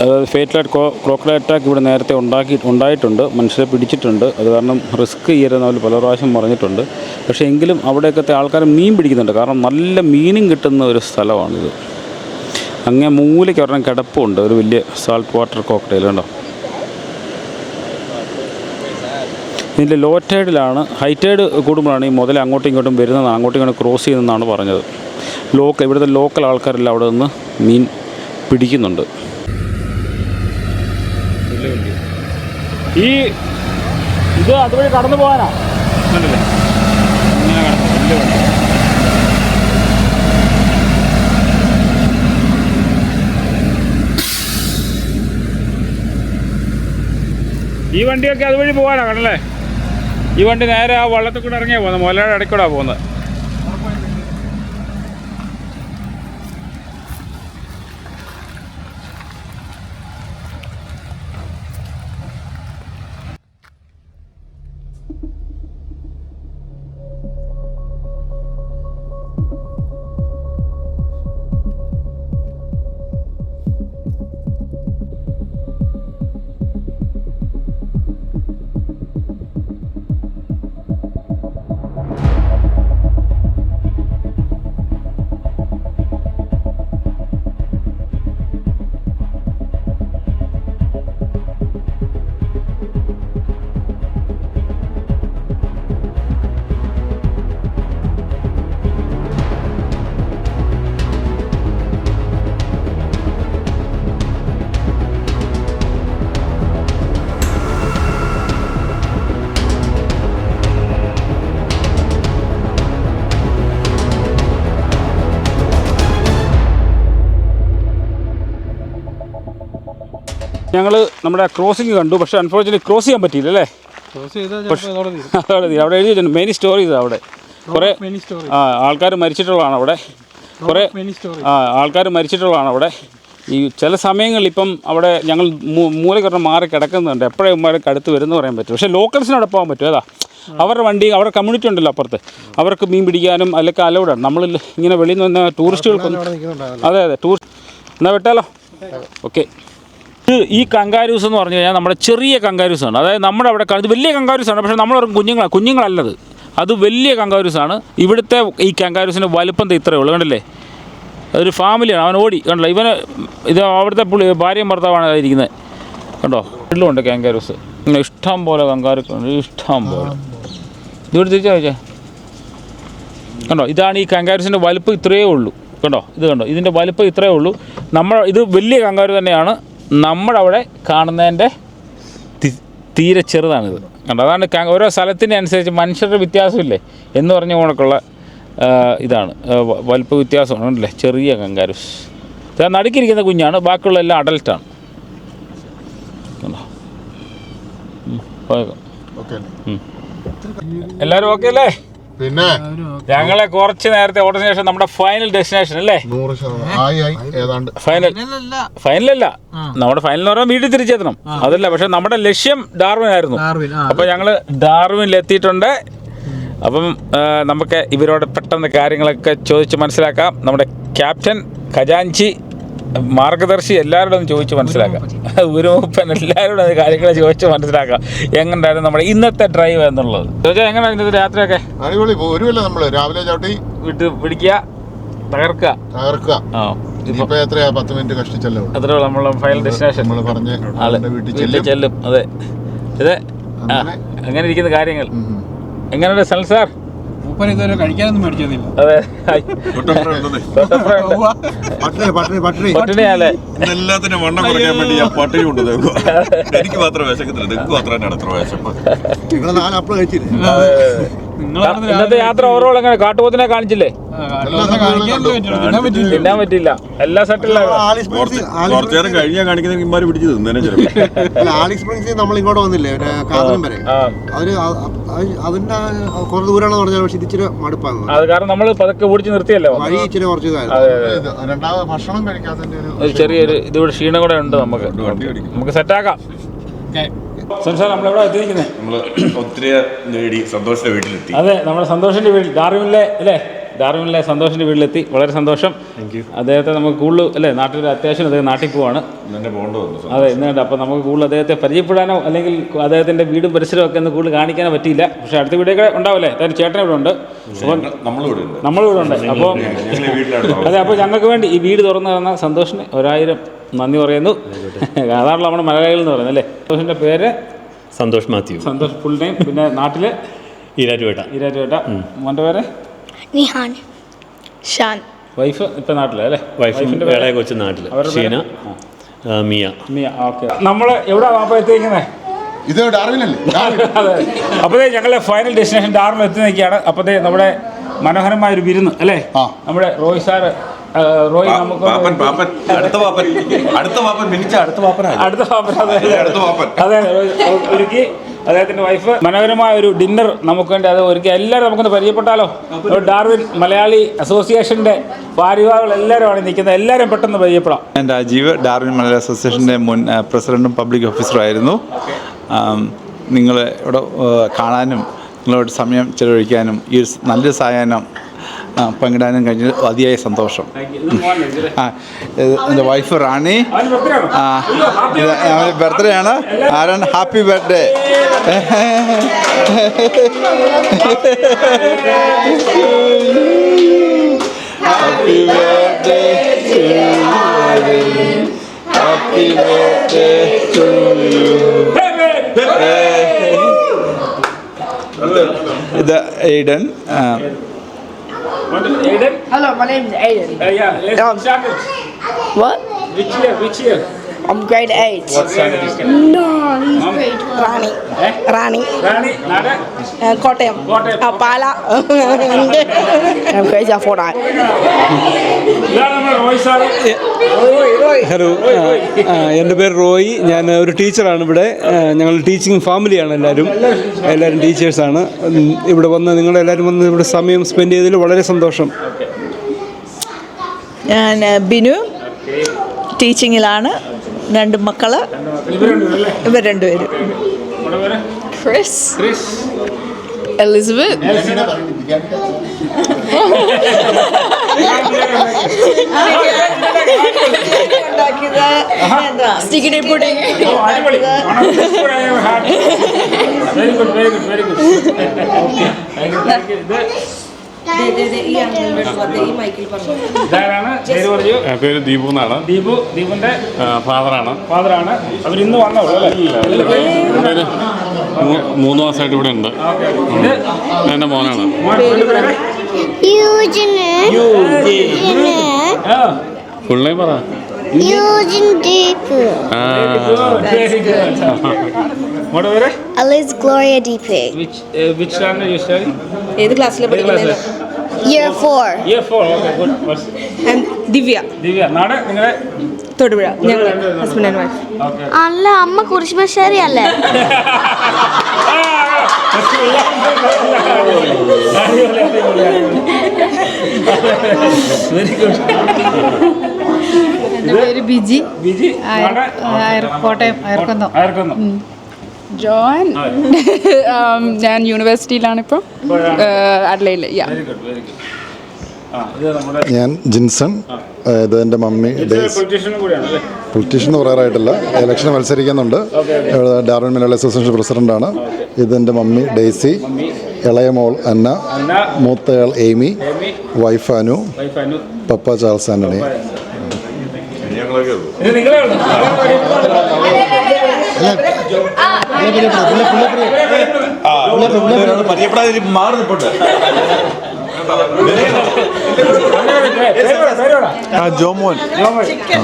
അതായത് ഫേറ്റലായിട്ട് ക്രോക്കഡൈ അറ്റാക്ക് ഇവിടെ നേരത്തെ ഉണ്ടാക്കി ഉണ്ടായിട്ടുണ്ട്. മനുഷ്യരെ പിടിച്ചിട്ടുണ്ട്. അത് കാരണം റിസ്ക് ചെയ്യരുതെന്ന് അവർ പല പ്രാവശ്യം പറഞ്ഞിട്ടുണ്ട്. പക്ഷേ എങ്കിലും അവിടെയൊക്കെ ആൾക്കാർ മീൻ പിടിക്കുന്നുണ്ട്. കാരണം നല്ല മീനും കിട്ടുന്ന ഒരു സ്ഥലമാണിത്. അങ്ങേ മൂലയ്ക്ക് ഒരെണ്ണം കിടപ്പുണ്ട്. ഒരു വലിയ സാൾട്ട് വാട്ടർ ക്രോക്കഡൈൽ കണ്ടോ? ഇതിന്റെ ലോ ടൈഡിലാണ് ഹൈ ടൈഡ് കൂടുമ്പോഴാണ് ഈ മുതൽ അങ്ങോട്ടും ഇങ്ങോട്ടും വരുന്നത് അങ്ങോട്ടും ഇങ്ങോട്ടും ക്രോസ് ചെയ്യുന്നതെന്നാണ് പറഞ്ഞത്. ലോക്കൽ ഇവിടുത്തെ ലോക്കൽ ആൾക്കാരെല്ലാം അവിടെ നിന്ന് മീൻ പിടിക്കുന്നുണ്ട്. ഈ ഇത് അതുവഴി കടന്നു പോകാനാ? ഈ വണ്ടിയൊക്കെ അതുവഴി പോകാനാ കണ്ടല്ലേ? ഈ വണ്ടി നേരെ ആ വള്ളത്തിൽ കൂടെ ഇറങ്ങിയാ പോകുന്നത് മുലയുടെ ഇടയ്ക്കൂടാ പോകുന്നത് ഞങ്ങൾ നമ്മുടെ ക്രോസിംഗ് കണ്ടു പക്ഷേ അൺഫോർച്ചുനേറ്റ് ക്രോസ് ചെയ്യാൻ പറ്റിയില്ല അല്ലേ. അവിടെ എഴുതി വെച്ചിട്ടുണ്ട് മെയിൻ സ്റ്റോറീസ് അവിടെ. കുറേ ആ ആൾക്കാർ മരിച്ചിട്ടുള്ളതാണ് അവിടെ. കുറേ ആ ആൾക്കാർ മരിച്ചിട്ടുള്ളതാണ് അവിടെ. ഈ ചില സമയങ്ങളിൽ ഇപ്പം അവിടെ ഞങ്ങൾ മൂലക്കൊരെണ്ണം മാറി കിടക്കുന്നുണ്ട്. എപ്പോഴും ഇവന്മാർക്ക് അടുത്ത് വരുന്ന പറയാൻ പറ്റും. പക്ഷേ ലോക്കൽസിന് അവിടെ പോകാൻ പറ്റും അതാ. അവരുടെ വണ്ടി അവരുടെ കമ്മ്യൂണിറ്റി ഉണ്ടല്ലോ അപ്പുറത്ത്. അവർക്ക് മീൻ പിടിക്കാനും അല്ലെങ്കിൽ അലൗഡാണ് നമ്മൾ ഇങ്ങനെ വെളിയിൽ നിന്ന് വന്ന ടൂറിസ്റ്റുകൾക്കൊന്നും അതെ അതെ ടൂറിസ്റ്റ് എന്നാൽ വിട്ടാലോ? ഓക്കെ. ഇത് ഈ കങ്കാരൂസ് എന്ന് പറഞ്ഞു കഴിഞ്ഞാൽ നമ്മുടെ ചെറിയ കങ്കാരൂസ് ആണ് അതായത് നമ്മുടെ അവിടെ കാണുന്നത് വലിയ കങ്കാരൂസ് ആണ് പക്ഷേ നമ്മൾ കുഞ്ഞുങ്ങളാണ് കുഞ്ഞുങ്ങളല്ലത്. അത് വലിയ കങ്കാരൂസ് ആണ് ഇവിടുത്തെ ഈ കങ്കാരൂസിന്റെ വലുപ്പം ഇത്രയേ ഉള്ളൂ കണ്ടില്ലേ? അതൊരു ഫാമിലിയാണ്. അവൻ ഓടി കണ്ടല്ലോ? ഇവന് ഇത് അവിടുത്തെ പുള്ളി ഭാര്യയും ഭർത്താവാണ് ഇരിക്കുന്നത്. കണ്ടോ? വീട്ടിലുണ്ട് കാങ്കാരൂസ്. ഇങ്ങനെ ഇഷ്ടം പോലെ കങ്കാരൂസ് ഇഷ്ടം പോലെ. ഇതുകൊണ്ട് തിരിച്ചാ കണ്ടോ? ഇതാണ് ഈ കങ്കാരൂസിന്റെ വലുപ്പം ഇത്രയേ ഉള്ളൂ. കണ്ടോ? ഇത് കണ്ടോ? ഇതിന്റെ വലുപ്പം ഇത്രയേ ഉള്ളൂ. നമ്മൾ ഇത് വലിയ കങ്കാരു തന്നെയാണ്. നമ്മുടെ അവിടെ കാണുന്നതിന്റെ തീരെ ചെറുതാണിത്. കണ്ടോ? അതാണ് ഓരോ സ്ഥലത്തിന്റെ അനുസരിച്ച് മനുഷ്യരുടെ വ്യത്യാസമില്ലേ? എന്ന് പറഞ്ഞ കണക്കുള്ള ഇതാണ്. വലിപ്പ വ്യത്യാസമാണ് അല്ലേ? ചെറിയ കങ്കാരൂസ് ഇത് നടുക്കിരിക്കുന്ന കുഞ്ഞാണ് ബാക്കിയുള്ള എല്ലാം അഡൽട്ടാണ് എല്ലാവരും ഓക്കെ അല്ലേ? പിന്നെ? ഞങ്ങളെ കുറച്ച് നേരത്തെ ഓട്ടത്തിന് ശേഷം നമ്മുടെ ഫൈനൽ ഡെസ്റ്റിനേഷൻ അല്ലേ? നൂറ് ശതമാനം. ആയി ആയി. ഏതാണ്ട്? ഫൈനൽ ഫൈനലല്ല നമ്മുടെ ഫൈനൽ എന്ന് പറഞ്ഞാൽ വീട്ടിൽ തിരിച്ചെത്തണം. അതല്ല പക്ഷെ നമ്മുടെ ലക്ഷ്യം ഡാർവിൻ ആയിരുന്നു. അപ്പൊ ഞങ്ങൾ ഡാർവിനിൽ എത്തിയിട്ടുണ്ട്. അപ്പം നമുക്ക് ഇവരോട് പെട്ടെന്ന് കാര്യങ്ങളൊക്കെ ചോദിച്ച് മനസ്സിലാക്കാം. നമ്മുടെ ക്യാപ്റ്റൻ ഖജാൻചി മാർഗദർശി എല്ലാവരോടും ഒന്ന് ചോദിച്ച് മനസ്സിലാക്കാം. ഒരു മൂപ്പൻ എല്ലാവരോടും കാര്യങ്ങളെ കാര്യങ്ങൾ ചോദിച്ച് മനസ്സിലാക്കാം. എങ്ങനെയായിരുന്നു നമ്മുടെ ഇന്നത്തെ ഡ്രൈവ് എന്നുള്ളത്? ചോദിച്ചാൽ എങ്ങനെയായിരുന്നു ഇന്നത്തെ രാത്രിയൊക്കെ? അടിപൊളി. നമ്മൾ രാവിലെ ചവിട്ടി വിട്ട് പിടിക്കുക തകർക്കുക. തകർക്കുക. ആ എത്രയാ? പത്ത് മിനിറ്റ് കഷ്ടിച്ചല്ലേ ഉള്ളൂ. അത്രേ നമ്മൾ നമ്മളെ ഫൈനൽ ഡെസ്റ്റിനേഷൻ നമ്മൾ പറഞ്ഞ് വീട്ടിൽ വീട്ടിൽ ചെല്ലും. ചെല്ലും. അതെ. ഇത് അങ്ങനെ. ഇരിക്കുന്ന കാര്യങ്ങൾ. എങ്ങനെയുണ്ട് സൽ സാർ? മൂപ്പൻ ഇതുവരെ കഴിക്കാനൊന്നും മേടിച്ചൊന്നുമില്ല അതെ. പട്ടണി പട്ടണി പട്ടണി. പട്ടിണിയാലേ എല്ലാത്തിനും വണ്ണം കുറയ്ക്കാൻ വേണ്ടി ഞാൻ പട്ടിണി കൊണ്ട് നോക്കുക എനിക്ക് മാത്രം വിശക്കത്തില്ല നിങ്ങൾക്ക് മാത്രം അത്ര വിശപ്പ്. നാല് കഴിച്ചില്ലേ? ഇന്നത്തെ യാത്ര ഓവറോൾ എങ്ങനെ? കാട്ടുപോത്തിനെ കാണിച്ചില്ലേ? തിന്നാൻ പറ്റില്ല. എല്ലാ കഴിഞ്ഞാൽ കാണിക്കുന്ന ഇമാര് പിടിച്ച് തിന്നേനെ ചിലപ്പോൾ അല്ല, സ്പ്രിങ്സ് നമ്മൾ ഇങ്ങോട്ട് വന്നില്ലേ? കാതലും വരെ. അവർ അതിന്റെ കുറച്ച് ദൂരമാണെന്ന് പറഞ്ഞാൽ പക്ഷെ ഇത് ഇച്ചിരി മടുപ്പാണ്. അത് കാരണം നമ്മൾ പതുക്കെ ഓടിച്ച് നിർത്തിയല്ലോ വഴി ഇച്ചിരി കുറച്ച് രണ്ടാമത് ഭക്ഷണം കഴിക്കാത്തതിന്റെ ഒരു ചെറിയൊരു ഇതുകൂടെ ക്ഷീണം കൂടെ ഉണ്ട് നമുക്ക്. നമുക്ക് സെറ്റാക്കാം നമ്മൾ ഒത്തിരി നേടി സന്തോഷത്തിന്റെ വീട്ടിലെത്തി. അതെ നമ്മുടെ സന്തോഷിന്റെ വീട്ടിൽ ഡാർവിനിലെ അല്ലേ? ഡാർവിനിലെ സന്തോഷിന്റെ വീട്ടിലെത്തി. വളരെ സന്തോഷം. അദ്ദേഹത്തെ നമുക്ക് കൂടുതൽ അല്ലേ നാട്ടിൽ അത്യാവശ്യം അദ്ദേഹം നാട്ടിൽ പോവാണ്. അതെ ഇന്നുണ്ട് അപ്പോൾ നമുക്ക് കൂടുതൽ അദ്ദേഹത്തെ പരിചയപ്പെടാനോ അല്ലെങ്കിൽ അദ്ദേഹത്തിന്റെ വീടും പരിസരവും ഒക്കെ ഒന്ന് കൂടുതൽ കാണിക്കാനോ പറ്റിയില്ല. പക്ഷേ അടുത്ത വീടൊക്കെ ഉണ്ടാവില്ലേ? അതായത് ചേട്ടൻ ഇവിടെ ഉണ്ട്. അപ്പം നമ്മളിവിടെ ഉണ്ട്. അപ്പോൾ അതെ അപ്പോൾ ഞങ്ങൾക്ക് വേണ്ടി ഈ വീട് തുറന്നു തന്ന സന്തോഷിന് ഒരായിരം നന്ദി പറയുന്നു. അതാണല്ലോ നമ്മുടെ മലയാളികൾ എന്ന് പറയുന്നത് അല്ലേ? സന്തോഷിന്റെ പേര്? Santhosh Mathew. Santhosh full time പിന്നെ നാട്ടിൽ ഈരാറ്റുപേട്ട. ഈരാറ്റുപേട്ട. മോന്റെ പേര്? നിഹാൻ. ഷാൻ. വൈഫ് ഇപ്പം നാട്ടിലല്ലേ വൈഫും വൈഫിന്റെ വേളയെ കൊച്ചു നാട്ടിൽ ഷീന മിയ. മിയ ഓക്കെ. നമ്മൾ എവിടെ അപ്പോൾ എത്തിയിരിക്കുന്നത് ഇത് ഡാർവിനല്ലേ? ഡാർവിൻ. [LAUGHS] അതെ. അപ്പോഴേ ഞങ്ങളുടെ ഫൈനൽ ഡെസ്റ്റിനേഷൻ ഡാറിൽ എത്തി നിൽക്കുകയാണ് അപ്പോഴേ നമ്മുടെ മനോഹരമായ ഒരു വിരുന്ന് അല്ലേ? നമ്മുടെ റോയ് സാറ് റോയ് നമുക്ക് പാപ്പൻ പാപ്പൻ. അടുത്ത പാപ്പൻ. അടുത്ത പാപ്പൻ അടുത്ത അടുത്ത പാപ്പൻ, അതെ. അടുത്ത. അതെ ഒരുക്കി. അദ്ദേഹത്തിന്റെ വൈഫ് മനോഹരമായ ഒരു ഡിന്നർ നമുക്ക് വേണ്ടി അത് ഒരുക്കി. എല്ലാവരും നമുക്കൊന്ന് പരിചയപ്പെട്ടാലോ? ഡാർവിൻ മലയാളി അസോസിയേഷന്റെ ഭാര്യവാകൾ എല്ലാവരുമാണ് നിൽക്കുന്നത്. എല്ലാവരും പെട്ടെന്ന് പരിചയപ്പെടാം. ഞാൻ രാജീവ് ഡാർവിൻ മലയാളി അസോസിയേഷന്റെ മുൻ പ്രസിഡന്റും പബ്ലിക് ഓഫീസറും ആയിരുന്നു. നിങ്ങൾ ഇവിടെ കാണാനും നിങ്ങളോട് സമയം ചെലവഴിക്കാനും ഈ നല്ലൊരു സായാഹ്നം ആ, പങ്കിടാനും കഴിഞ്ഞ അതിയായ സന്തോഷം. ആ എന്റെ വൈഫ് റാണി. ആ ബർത്ത്ഡേ ആണ്. ആരാണ്? Happy birthday happy birthday happy birthday to you ഇത് Aiden Aiden? Hello, my name is Aiden. Uh, yeah, it's um, What? Which year? Which year? I'm grade 8. No, he's Mom? grade 12. Rani. Eh? Rani. Rani, Nada? Uh, Kottayam. Kottayam. Uh, Pala. [LAUGHS] I'm crazy for that. Roy sir hello ആ, എന്റെ പേര് റോയി ഞാൻ ഒരു ടീച്ചറാണ് ഇവിടെ ഞങ്ങൾ ടീച്ചിങ് ഫാമിലിയാണ് എല്ലാവരും എല്ലാവരും ടീച്ചേഴ്സാണ് ഇവിടെ വന്ന് നിങ്ങളെല്ലാവരും വന്ന് ഇവിടെ സമയം സ്പെൻഡ് ചെയ്തതിൽ വളരെ സന്തോഷം ഞാൻ ബിനു ടീച്ചിങ്ങിലാണ് രണ്ട് മക്കൾ. ഇവർ രണ്ടുപേരും. Chris. Chris. Elizabeth. Sticky pudding very good very good very good ഇതാരാണ് പേര് ദീപു എന്നാണ്. ദീപു ദീപുന്റെ ഫാദറാണ്. ഫാദറാണ്. അവരിന്ന് വന്നോളൂ അല്ലേ? മൂന്ന് മാസമായിട്ട് ഇവിടെ ഉണ്ട്. എന്റെ മോനാണ്. പറ. ആ. മോന്റെ പേര് Alice Gloria deep which which standard you study ഏത് ക്ലാസ്സിലാണ് പഠിക്കുന്നത് year four year four okay good Divya. Divya നാട് നിങ്ങളെ? തൊടുപുഴ. ഞങ്ങൾ ഹസ്ബൻഡ് ആൻഡ് വൈഫ് ഓക്കെ അല്ല അമ്മ കുരിശുമശ്ശേരി അല്ലേ? വെരി [LAUGHS] ഗുഡ് എന്റെ പേര് ബിജി. ബിജി അയർ- അയർ- കോട്ടയം അയർക്കുന്നം ആർക്കൊന്നും ജോൺ. [LAUGHS] ഞാൻ യൂണിവേഴ്സിറ്റിയിലാണിപ്പോൾ അഡ്ലൈഡിൽ യാ ഞാൻ ജിൻസൺ ഇത് എന്റെ മമ്മി പൊളിറ്റീഷ്യൻ എന്ന് പറയാറായിട്ടില്ല. ഇലക്ഷൻ മത്സരിക്കുന്നുണ്ട്. ഡാർവൻ മലയാളി അസോസിയേഷൻ പ്രസിഡന്റാണ് ഇത് എന്റെ മമ്മി ഡെയ്സി. ഇളയ മോൾ അന്ന. മൂത്തയാൾ Aimee wife Anu. Wife Anu. പപ്പ ചാൾസ് ആന്റണി ഞങ്ങളൊക്കെ ഉള്ളൂ ഇത് നിങ്ങളേ ഉള്ളൂ പരിചയപ്പെടാതെ മാറി നിൽപ്പുണ്ട് ആ ജോമോൻ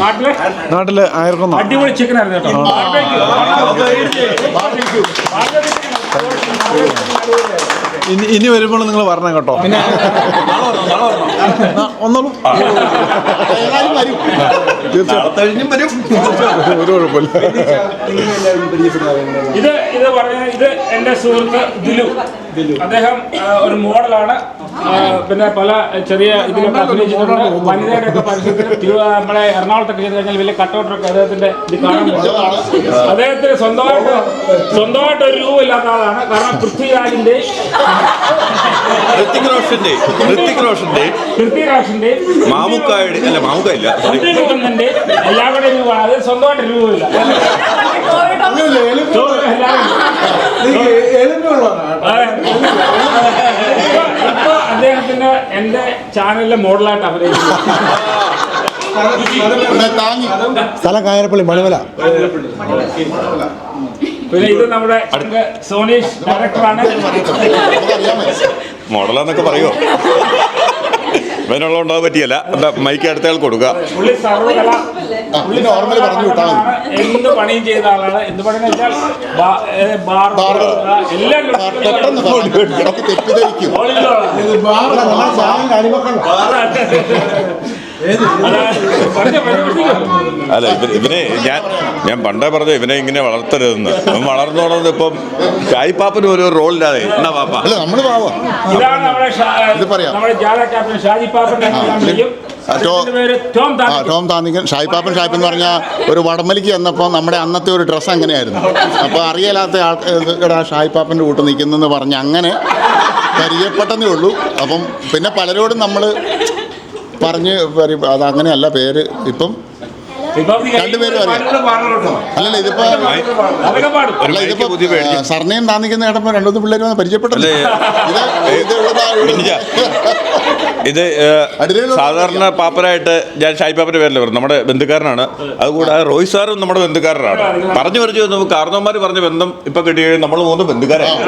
നാട്ടിലെ നാട്ടിൽ ആയിരക്കൊന്ന അടിപൊളി ചിക്കൻ ആയിരുന്നു കേട്ടോ ഇനി ഇനി വരുമ്പോൾ നിങ്ങൾ പറഞ്ഞ കേട്ടോ ഒന്നോളൂ ഒരു കുഴപ്പമില്ല. ഇത് ഇത് പറഞ്ഞ ഇത് എന്റെ സുഹൃത്ത് ദിലു. അദ്ദേഹം ഒരു മോഡലാണ്. പിന്നെ പല ചെറിയ ഇതിലൊക്കെ അഭിനയിച്ചിട്ടുണ്ട്. വനിതയുടെ ഒക്കെ പരസ്യത്തിൽ നമ്മളെ എറണാകുളത്തൊക്കെ ചെയ്ത് കഴിഞ്ഞാൽ വലിയ കട്ടൗട്ടൊക്കെ അദ്ദേഹത്തിന്റെ ഇത് കാണാൻ പറ്റും. അദ്ദേഹത്തിന് സ്വന്തമായിട്ട് സ്വന്തമായിട്ട് ഒരു രൂപ ഇല്ലാത്ത ആളാണ്. കാരണം പൃഥ്വിരാജിന്റെ ഋത്തിക് റോഷന്റെ ഋത്തിക് റോഷന്റെ. പൃഥ്വിരാജിന്റെ മാമുക്കായുടെ അല്ല മാമുക്ക ഇല്ല മുകുന്ദന്റെ എല്ലാവരുടെ രൂപമാണ് അത് സ്വന്തമായിട്ട് രൂപമില്ല. അതെ. ഇപ്പൊ- അദ്ദേഹത്തിന്റെ എന്റെ ചാനലിലെ മോഡലായിട്ട് അഭിനയിക്കുന്നു സ്ഥലം കായരപ്പള്ളി മണിമല. പിന്നെ ഇത് നമ്മുടെ സോനീഷ് ഡയറക്ടറാണ് മോഡലാന്നൊക്കെ പറയുമോ ഇവനുള്ള ഉണ്ടാവാൻ പറ്റിയല്ല. എന്താ മൈക്ക് അടുത്തയാൾ കൊടുക്കുക പുള്ളി സർവകല പുള്ളി നോർമലി പറഞ്ഞു വിട്ടാണ് എന്ത് പണിയും ചെയ്ത ആളാണ്. എന്ത് പണിയെന്ന് വെച്ചാൽ ബാ- ഏ, ബാർ എല്ലാം പെട്ടെന്ന് നമുക്ക് തെറ്റിദ്ധരിക്കും. അല്ല ഇവ ഇവനെ ഞാൻ ഞാൻ പണ്ടേ പറഞ്ഞു ഇവനെ ഇങ്ങനെ വളർത്തരുതെന്ന്. അവൻ വളർന്നു വളർന്ന് ഇപ്പം കായ്പാപ്പന് ഒരു റോളില്ലാതെ. എന്നാ പാപ്പ? അല്ല നമ്മൾ പാവാ. ഇതാണ് നമ്മുടെ ഷാ- ഇത് പറയാം. നമ്മുടെ ജാഥ ക്യാപ്റ്റൻ ഷാജി പാപ്പന്റെ ഫാമിലിയും ആ, ടോ- അദ്ദേഹത്തിന്റെ പേര് ടോം ആ. ടോം താന്നിക്കൻ ഷായ്പാപ്പൻ ഷായിപ്പ് എന്ന് പറഞ്ഞാൽ ഒരു വടമലിക്ക് വന്നപ്പോൾ നമ്മുടെ അന്നത്തെ ഒരു ഡ്രസ്സ് അങ്ങനെയായിരുന്നു. അപ്പോൾ അറിയാത്ത ആൾക്കാർ ഷായ്പാപ്പന്റെ കൂട്ട് നിൽക്കുന്നെന്ന് പറഞ്ഞ് അങ്ങനെ പരിചയപ്പെട്ടതേ ഉള്ളൂ. അപ്പം പിന്നെ പലരോടും നമ്മൾ പറഞ്ഞ് അത് അങ്ങനെയല്ല പേര് ഇപ്പം രണ്ടുപേരും അറിയാം. അല്ലല്ല ഇതിപ്പോ അല്ല ഇതിപ്പോ സർനെയും താന്നിക്കുന്ന കേട്ടപ്പോ രണ്ടു മൂന്ന് പിള്ളേർ വന്ന് പരിചയപ്പെട്ടല്ലേ. ഇത് ഇത് സാധാരണ പാപ്പരായിട്ട് ഞാൻ ഷായി പാപ്പന്റെ പേരിൽ വരും നമ്മുടെ ബന്ധുക്കാരനാണ്. അതുകൂടാതെ റോയ് സാറും നമ്മുടെ ബന്ധുക്കാരനാണ്. പറഞ്ഞു പറഞ്ഞു നമുക്ക് കാർന്നോമാര് പറഞ്ഞ ബന്ധം ഇപ്പൊ കിട്ടിയ നമ്മൾ മൂന്ന് ബന്ധുക്കാരാണ്.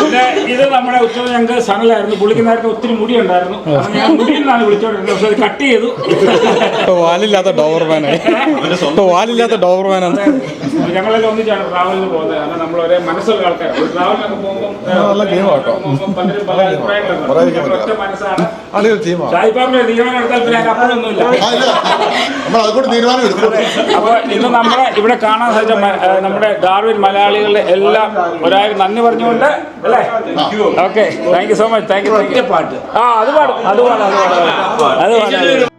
പിന്നെ ഇത് നമ്മുടെ ഉച്ചത് ഞങ്ങൾക്ക് സണലായിരുന്നു പുള്ളിക്ക് നേരത്തെ ഒത്തിരി മുടി ഉണ്ടായിരുന്നു. ഞാൻ മുടിയിൽ നിന്നാണ് വിളിച്ചോണ്ടിരുന്നത്. പക്ഷെ അത് കട്ട് ചെയ്തു. വാലില്ലാത്ത ഡോവർമാനായി വാലില്ലാത്ത ഡോവർമാനാണ് ഞങ്ങളെല്ലാം ഒന്നിച്ചാണ് ട്രാവലിന് പോകുന്നത്. കാരണം നമ്മൾ ഒരേ മനസ്സുള്ള ആൾക്കാർ ഒരു ട്രാവലിനൊക്കെ പോകുമ്പോൾ പലരും പല അഭിപ്രായങ്ങളുണ്ട്. ഒറ്റ മനസ്സാണ്. തീരുമാനം എടുത്താൽ പിന്നെ അതിന് അപ്പോൾ ഇന്ന് നമ്മളെ ഇവിടെ കാണാൻ സാധിച്ച നമ്മുടെ ഡാർവിൻ മലയാളികളുടെ എല്ലാം ഒരാൾ നന്ദി പറഞ്ഞുകൊണ്ട് അല്ലേ? Okay thank you so much thank you പാട്ട്. ആ അത് പാടും. അത് പാടും അത് പാടും. അത് പാടും.